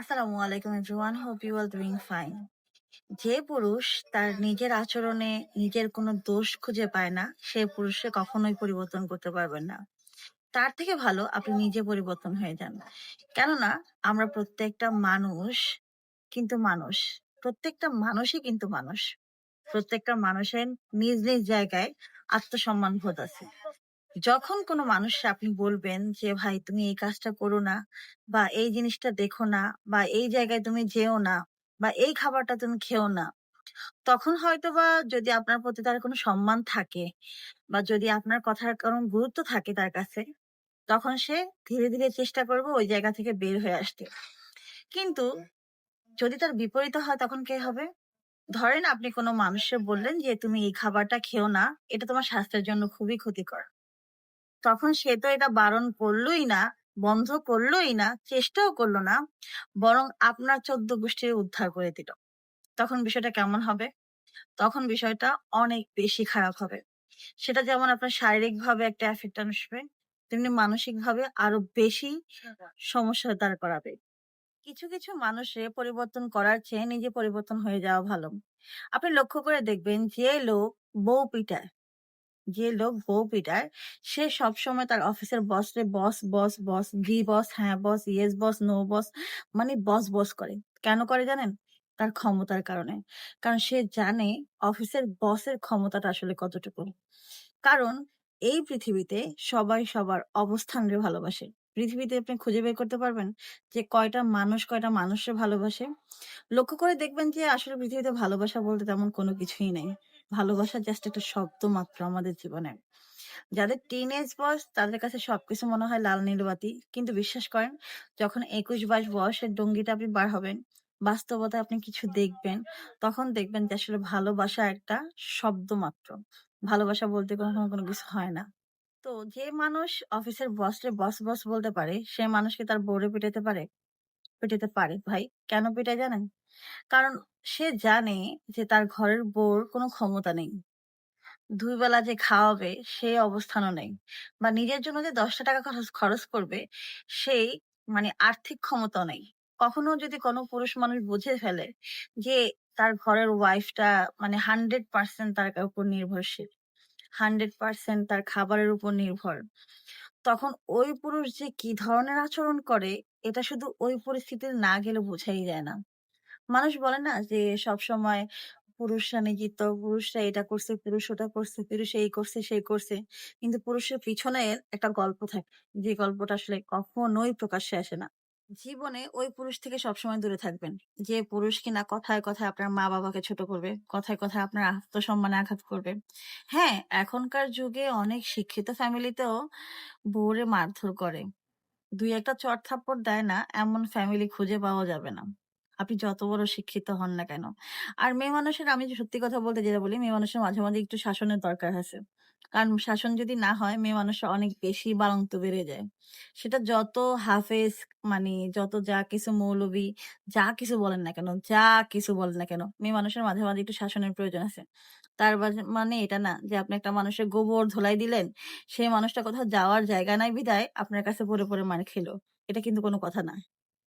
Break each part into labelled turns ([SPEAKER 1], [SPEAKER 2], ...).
[SPEAKER 1] আসসালামু আলাইকুম everyone hope you are doing fine যে পুরুষ তার নিজের আচরণে নিজের কোনো দোষ খুঁজে পায় না, সে পুরুষকে কখনোই পরিবর্তন করতে পারবেন না। তার থেকে ভালো আপনি নিজে পরিবর্তন হয়ে যান। কেননা আমরা প্রত্যেকটা মানুষ কিন্তু মানুষ, প্রত্যেকটা মানুষই কিন্তু মানুষ। প্রত্যেকটা মানুষের নিজ নিজ জায়গায় আত্মসম্মান বোধ আছে। যখন কোনো মানুষকে আপনি বলবেন যে ভাই তুমি এই কাজটা করো না বা এই জিনিসটা দেখো না বা এই জায়গায় তুমি যেও না বা এই খাবারটা তুমি খেও না। তখন হয়তোবা যদি আপনার প্রতি তার কোনো সম্মান থাকে বা যদি আপনার কথার কোনো গুরুত্ব থাকে তার কাছে তখন সে ধীরে ধীরে চেষ্টা করবে ওই জায়গা থেকে বের হয়ে আসতে। কিন্তু যদি তার বিপরীত হয় তখন কে হবে? ধরেন আপনি কোনো মানুষকে বললেন যে তুমি এই খাবারটা খেও না এটা তোমার স্বাস্থ্যের জন্য খুবই ক্ষতিকর। তখন সে তো এটা বারণ করলোই না, বন্ধ করলোই না, চেষ্টাও করল না, বরং আপনার চোদ্দ গোষ্ঠীর উদ্ধার করে দিল। তখন বিষয়টা কেমন হবে? তখন বিষয়টা অনেক বেশি খারাপ হবে। সেটা যেমন আপনার শারীরিক ভাবে একটা এফেক্ট আসবে, তেমনি মানসিক ভাবে আরও বেশি সমস্যা দাঁড় করাবে। কিছু কিছু মানুষে পরিবর্তন করার চেয়ে নিজে পরিবর্তন হয়ে যাওয়া ভালো। আপনি লক্ষ্য করে দেখবেন যে লোক বউ পিটায়। যে লোক বউ পিটায় সে সবসময় তার অফিসের বসরে বস বস বস জি বস হ্যাঁ বস, ইয়েস বস, নো বস মানে বস বস করে। কেন করে জানেন? তার ক্ষমতার কারণে। কারণ সে জানে অফিসের বসের ক্ষমতাটা আসলে কতটুকু। কারণ এই পৃথিবীতে সবাই সবার অবস্থানরে ভালোবাসে। পৃথিবীতে আপনি খুঁজে বের করতে পারবেন যে কয়টা মানুষ কয়টা মানুষের ভালোবাসে। লক্ষ্য করে দেখবেন যে আসলে পৃথিবীতে ভালোবাসা বলতে তেমন কোনো কিছুই নেই। ভালোবাসা জাস্ট একটা শব্দ মাত্র আমাদের জীবনে। যাদের টিন এজ বয়স, তাদের কাছে সবকিছু মনে হয় লাল নীলবাতি। কিন্তু বিশ্বাস করেন, যখন একুশ বাইশ বয়সের ডঙ্গিটা আপনি বার হবেন, বাস্তবতায় আপনি কিছু দেখবেন, তখন দেখবেন যে আসলে ভালোবাসা একটা শব্দ মাত্র। ভালোবাসা বলতে কোনো সময় কোনো কিছু হয় না। তো যে মানুষ অফিসের বসরে বস বস বলতে পারে, সে মানুষকে তার বোর্ডে পিটাতে পারে? পিটাতে পারে। ভাই, কেন পিটায় জানেন? কারণ সে জানে যে তার ঘরের বউর কোনো ক্ষমতা নেই। দুই বেলা যে খাওয়াবে সেই অবস্থানও নেই বা নিজের জন্য যে দশটা টাকা খরচ খরচ করবে, সেই মানে আর্থিক ক্ষমতা নেই। কখনো যদি কোনো পুরুষ মানুষ বুঝে ফেলে যে তার ঘরের ওয়াইফটা মানে হান্ড্রেড পার্সেন্ট তার উপর নির্ভরশীল হান্ড্রেড পার্সেন্ট তার খাবারের উপর নির্ভর, তখন ওই পুরুষ যে কি ধরনের আচরণ করে, এটা শুধু ওই পরিস্থিতিতে না গেলে বোঝাই যায় না। মানুষ বলে না যে, সবসময় পুরুষরা নিযুক্ত পুরুষরা এটা করছে, পুরুষ ওটা করছে, পুরুষ এই করছে সেই করছে। কিন্তু পুরুষের পিছনে একটা গল্প থাকে। যে গল্পটা আসলে কখনোই প্রকাশ্যে আসে না। জীবনে ওই পুরুষ থেকে সবসময় দূরে থাকবেন। যে পুরুষ কিনা কথায় কথায় আপনার মা বাবাকে ছোট করবে, কথায় কথায় আপনার আত্মসম্মানে আঘাত করবে। হ্যাঁ এখনকার যুগে অনেক শিক্ষিত ফ্যামিলিতেও বউরে মারধর করে। দুই একটা চট থাপ্পড় দেয় না, এমন ফ্যামিলি খুঁজে পাওয়া যাবে না। আপনি যত বড় শিক্ষিত হন না কেন। আর মেয়ে মানুষের আমি সত্যি কথা বলতে যেটা বলি, মেয়ে মানুষের মাঝে মাঝে একটু শাসনের দরকার আছে। কারণ শাসন যদি না হয়, মেয়ে মানুষের অনেক বেশি বাড়ন্ত বেড়ে যায়। সেটা যত হাফেজ মানে যত যা কিছু মৌলবি, যা কিছু বলেন না কেন, যা কিছু বলেন না কেন, মেয়ে মানুষের মাঝে মাঝে একটু শাসনের প্রয়োজন আছে। তার মানে এটা না যে আপনি একটা মানুষের গোবর ধোলাই দিলেন, সেই মানুষটা কোথাও যাওয়ার জায়গা নাই বিধায় আপনার কাছে পরে পরে মার খেলো। এটা কিন্তু কোনো কথা না।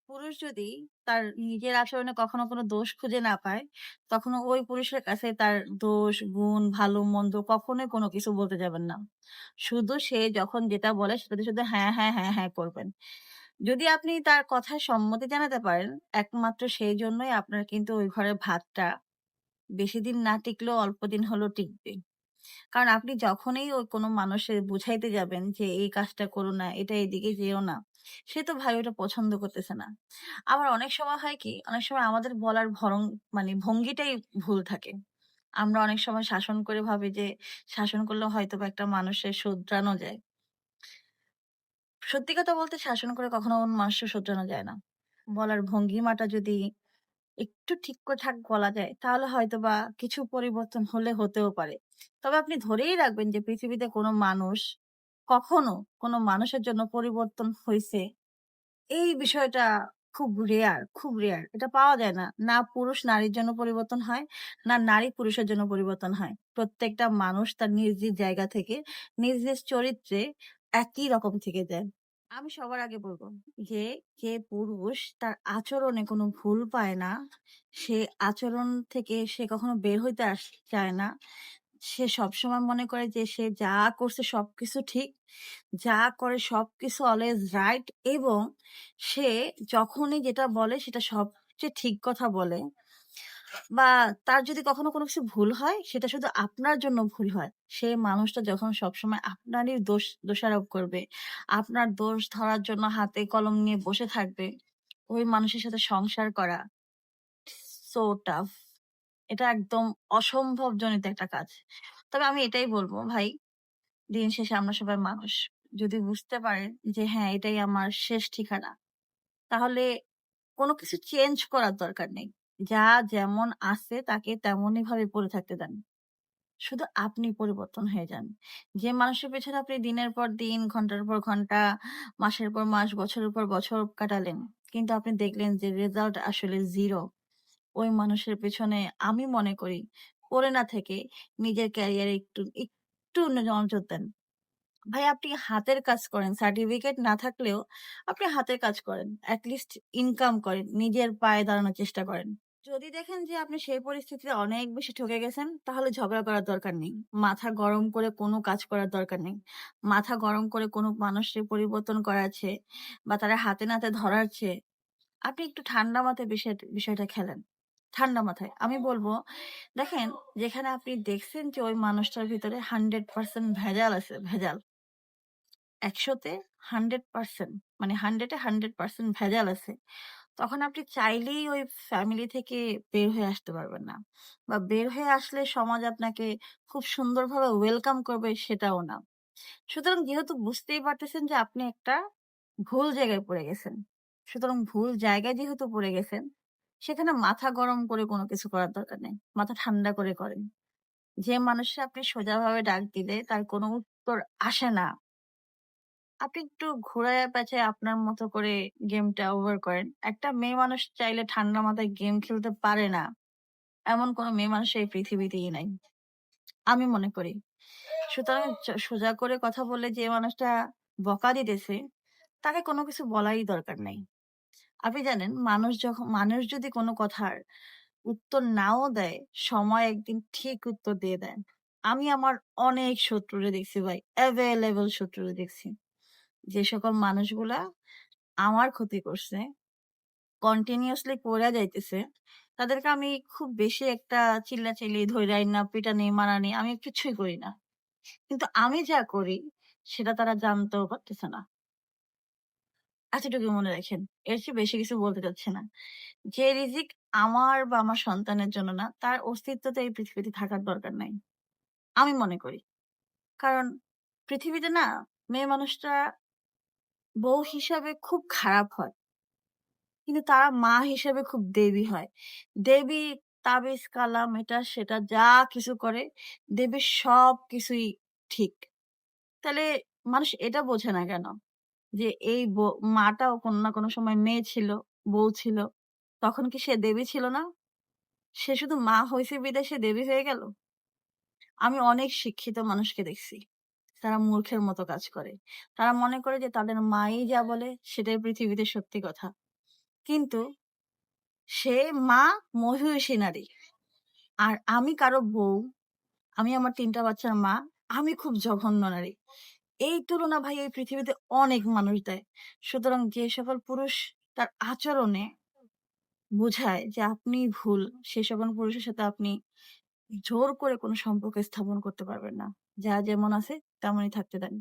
[SPEAKER 1] পুরুষ যদি তার নিজের আচরণে কখনো কোনো দোষ খুঁজে না পায়, তখন ওই পুরুষের কাছে তার দোষ, গুণ, ভালো, মন্দ কখনোই কোনো কিছু বলতে যাবেন না। শুধু সে যখন যেটা বলে সেটাতে শুধু হ্যাঁ হ্যাঁ হ্যাঁ হ্যাঁ করবেন। যদি আপনি তার কথায় সম্মতি জানাতে পারেন, একমাত্র সেই জন্যই আপনার কিন্তু ওই ঘরের ভাতটা বেশি দিন না টিকলেও অল্প দিন হলেও টিকবে। কারণ আপনি যখনই ওই কোনো মানুষের বুঝাইতে যাবেন যে, এই কাজটা করো না, এটা এদিকে যেও না, সে তো ভাই ওটা পছন্দ করতেছে না। আবার অনেক সময় হয় কি, অনেক সময় আমাদের বলার ভরং মানে ভঙ্গিটাই ভুল থাকে। আমরা অনেক সময় শাসন করে ভাবি যে, শাসন করলে হয়তো বা একটা মানুষের শুধরানো যায়। সত্যি কথা বলতে, শাসন করে কখনো মানুষের শুধরানো যায় না। বলার ভঙ্গিমাটা যদি একটু ঠিক ঠাক বলা যায়, তাহলে হয়তো বা কিছু পরিবর্তন হলে হতেও পারে। তবে আপনি ধরেই রাখবেন যে, পৃথিবীতে কোনো মানুষ কখনো কোনো মানুষের জন্য পরিবর্তন হয়েছে এই বিষয়টা খুব রেয়ার খুব রেয়ার এটা পাওয়া যায় না। না পুরুষ নারীর জন্য পরিবর্তন হয়, না নারী পুরুষের জন্য পরিবর্তন হয়। প্রত্যেকটা মানুষ তার নিজ নিজ জায়গা থেকে, নিজ নিজ চরিত্রে একই রকম থেকে যায়। আমি সবার আগে বলব যে, যে পুরুষ তার আচরণে কোনো ভুল পায় না, সে আচরণ থেকে সে কখনো বের হইতে আস চায় না। সে সবসময় মনে করে যে সে যা করছে সবকিছু ঠিক, যা করে সবকিছু অলওয়েজ রাইট এবং সে যখনই যেটা বলে সেটা সবচেয়ে ঠিক কথা বলে। বা তার যদি কখনো কোনো কিছু ভুল হয় সেটা শুধু আপনার জন্য ভুল হয়। সে মানুষটা যখন সবসময় আপনারই দোষ দোষারোপ করবে, আপনার দোষ ধরার জন্য হাতে কলম নিয়ে বসে থাকবে, ওই মানুষের সাথে সংসার করা সো টাফ। এটা একদম অসম্ভবজনিত একটা কাজ। তবে আমি এটাই বলব ভাই, দিন শেষে আমরা সবাই মানুষ। যদি বুঝতে পারেন যে হ্যাঁ, এটাই আমার শেষ ঠিকানা, তাহলে কোনো কিছু চেঞ্জ করার দরকার নেই। যা যেমন আছে তাকে তেমনই ভাবে পড়ে থাকতে দেন। শুধু আপনি পরিবর্তন হয়ে যান। যে মানুষের পেছনে আপনি দিনের পর দিন, ঘণ্টার পর ঘণ্টা, মাসের পর মাস, বছরের পর বছর কাটালেন। কিন্তু আপনি দেখলেন যে রেজাল্ট আসলে 0 ওই মানুষের পেছনে আমি মনে করি পড়ে না থেকে নিজের ক্যারিয়ারে একটু, একটু নজর দেন। ভাই আপনি হাতের কাজ করেন। সার্টিফিকেট না থাকলেও আপনি হাতের কাজ করেন। এট লিস্ট ইনকাম করেন। নিজের পায়ে দাঁড়ানোর চেষ্টা করেন। যদি দেখেন যে আপনি সেই পরিস্থিতিতে অনেক বেশি ঠকে গেছেন, তাহলে ঝগড়া করার দরকার নেই। মাথা গরম করে কোনো কাজ করার দরকার নেই। মাথা গরম করে কোনো মানুষের পরিবর্তন চেয়ে বা তারা হাতে নাতে ধরার চেয়ে আপনি একটু ঠান্ডা মাথায় বিষয় বিষয়টা খেলেন। ঠান্ডা মাথায়। আমি বলব দেখেন যেখানে আপনি দেখছেন যে ওই মানুষটার ভিতরে 100% ভেজাল আছে, ভেজাল। একশোতে হান্ড্রেড পার্সেন্ট মানে হান্ড্রেডে হান্ড্রেড পার্সেন্ট ভেজাল আছে। তখন আপনি চাইলেই ওই ফ্যামিলি থেকে বের হয়ে আসতে পারবেন না। বা বের হয়ে আসলে সমাজ আপনাকে খুব সুন্দরভাবে ওয়েলকাম করবে সেটাও না। সুতরাং যেহেতু বুঝতেই পারতেছেন যে আপনি একটা ভুল জায়গায় পড়ে গেছেন। সুতরাং ভুল জায়গায় যেহেতু পড়ে গেছেন, সেখানে মাথা গরম করে কোনো কিছু করার দরকার নেই। মাথা ঠান্ডা করে করেন। যে মানুষকে আপনি সোজাভাবে ডাক দিলে তার কোনো উত্তর আসে না। আপনি একটু ঘুরাইয়া পেঁচায় আপনার মতো করে গেমটা ওভার করেন। একটা মেয়ে মানুষ চাইলে ঠান্ডা মাথায় গেম খেলতে পারে না। এমন কোনো মেয়ে মানুষ এই পৃথিবীতেই নাই। আমি মনে করি। সুতরাং সোজা করে কথা বলে যে মানুষটা বকা দিতেছে, তাকে কোনো কিছু বলারই দরকার নাই। আপনি জানেন মানুষ যখন মানুষ যদি কোনো কথার উত্তর নাও দেয়, সময় একদিন ঠিক উত্তর দিয়ে দেয়। আমি আমার অনেক শত্রুরে দেখছি ভাই। এভেইলেবল শত্রুরে দেখছি। যে সকল মানুষগুলা আমার ক্ষতি করছে, কন্টিনিউসলি কইরা যাইতেছে, তাদেরকে আমি খুব বেশি একটা চিল্লা চিল্লাচিল্লি, ধইরা-আইনা, পিটানি, মারানি আমি কিছুই করি না। কিন্তু আমি যা করি সেটা তারা জানতেও পারতেছে না। এতটুকু মনে রাখেন। এর চেয়ে বেশি কিছু বলতে চাচ্ছি না। যে রিজিক আমার বা আমার সন্তানের জন্য না, তার অস্তিত্ব তো এই পৃথিবীতে থাকার দরকার নাই। আমি মনে করি। কারণ পৃথিবীতে না মেয়ে মানুষটা বউ হিসাবে খুব খারাপ হয়। কিন্তু তারা মা হিসেবে খুব দেবী হয়। দেবী তাবিজ, কালাম এটা সেটা যা কিছু করে দেবীর সবকিছুই ঠিক। তাহলে মানুষ এটা বোঝে না কেন? যে এই মাটাও কোনো না কোনো সময় মেয়ে ছিল, বউ ছিল। তখন কি সে দেবী ছিল না? সে শুধু মা হয়েছে বিদেশে দেবী হয়ে গেল? আমি অনেক শিক্ষিত মানুষকে দেখছি। তারা মূর্খের মতো কাজ করে। তারা মনে করে যে তাদের মাই যা বলে সেটাই পৃথিবীতে সত্যি কথা। কিন্তু সে মা মহিষী নারী। আর আমি কারও বউ, আমি আমার ৩ টা বাচ্চার মা, আমি খুব জঘন্য নারী। এই তুলনা ভাই এই পৃথিবীতে অনেক মানুষ দেয়। সুতরাং যে সকল পুরুষ তার আচরণে বুঝায় যে আপনিই ভুল, সে সকল পুরুষের সাথে আপনি জোর করে কোনো সম্পর্ক স্থাপন করতে পারবেন না। যা যেমন আছে তেমনই থাকতে দেন।